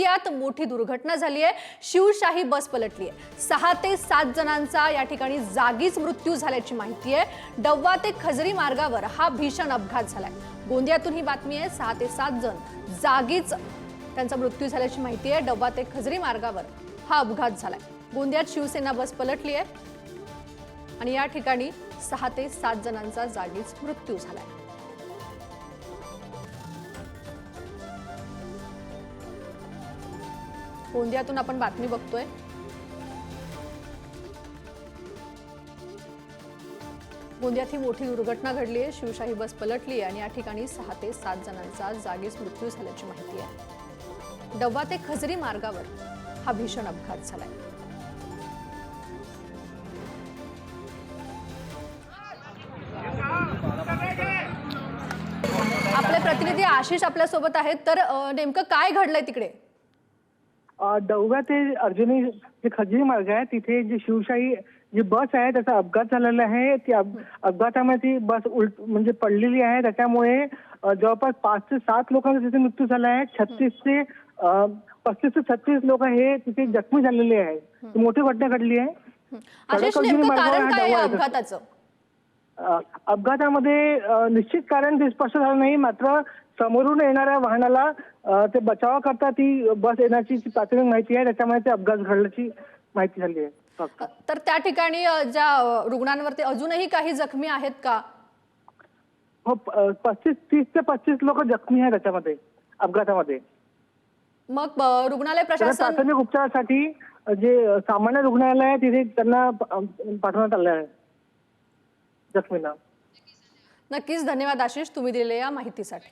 गोंदियात मोठी दुर्घटना झाली आहे. शिवशाही बस पलटली आहे. सहा ते सात जणांचा या ठिकाणी जागीच मृत्यू झाल्याची माहिती आहे. डव्वा ते खजरी मार्गावर हा भीषण अपघात झालाय. गोंदियातून ही बातमी आहे. सहा ते सात जण जागीच त्यांचा मृत्यू झाल्याची माहिती आहे. डव्वा ते खजरी मार्गावर हा अपघात झालाय. गोंदियात शिवसेना बस पलटली आहे. आणि या ठिकाणी सहा ते सात जणांचा जागीच मृत्यू झालाय. गोंदियातून आपण बातमी बघतोय. गोंदियात ही मोठी दुर्घटना घडली आहे शिवशाही बस पलटली आहे आणि या ठिकाणी सहा ते सात जणांचा जागीच मृत्यू झाल्याची माहिती आहे. डब्बा ते खजरी मार्गावर हा भीषण अपघात झालाय. आपले प्रतिनिधी आशिष आपल्यासोबत आहेत. तर नेमकं काय घडलंय तिकडे? दौगा ते अर्जुनी जे खजरी मार्ग आहे तिथे जी शिवशाही जी बस आहे त्याचा अपघात झालेला आहे. ती अप- अपघातामध्ये ती बस उलट म्हणजे पडलेली आहे. त्याच्यामुळे जवळपास पाच ते सात लोकांचा तिथे मृत्यू झाला आहे. छत्तीस ते पस्तीस ते छत्तीस लोक हे तिथे जखमी झालेले आहे ही मोठी घटना घडली आहे. कारण काय. अपघाताचं? अपघातामध्ये निश्चित कारण ते स्पष्ट झालं नाही मात्र समोरून येणाऱ्या वाहनाला ते बचावाकरता ती बस येण्याची प्राथमिक माहिती आहे त्याच्यामुळे ते अपघात घडल्याची माहिती झाली आहे. तर त्या ठिकाणी ज्या रुग्णांवरती अजूनही काही जखमी आहेत का? हो पस्तीस तीस ते पस्तीस लोक जखमी आहेत त्याच्यामध्ये अपघातामध्ये. मग रुग्णालय प्रशासन प्राथमिक उपचारासाठी जे सामान्य रुग्णालय आहे तिथे त्यांना पाठवण्यात आलं आहे. जखमींना. नक्कीच धन्यवाद आशिष तुम्ही दिलेल्या या माहितीसाठी.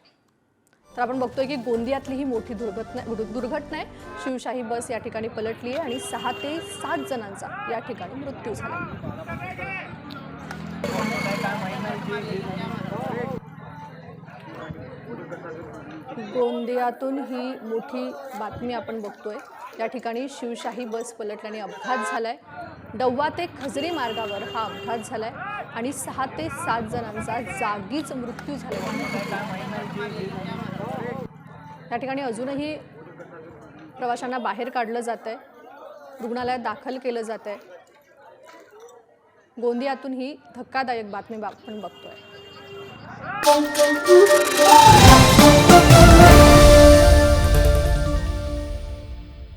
तर आपण बघतोय की गोंदियातली ही मोठी दुर्घटना दुर्घटना आहे. शिवशाही बस या ठिकाणी पलटली आहे आणि सहा ते सात जणांचा या ठिकाणी मृत्यू झाला. गोंदियातून ही मोठी बातमी आपण बघतोय. या ठिकाणी शिवशाही बस पलटल्याने अपघात झालाय. डव्वा ते खजरी मार्गावर हा अपघात झालाय आणि सहा ते सात जणांचा जागीच मृत्यू झाला. या ठिकाणी अजूनही प्रवाशांना बाहेर काढलं जात आहे रुग्णालयात दाखल केलं जात आहे गोंदियातून ही धक्कादायक बातमी आपण बघतोय.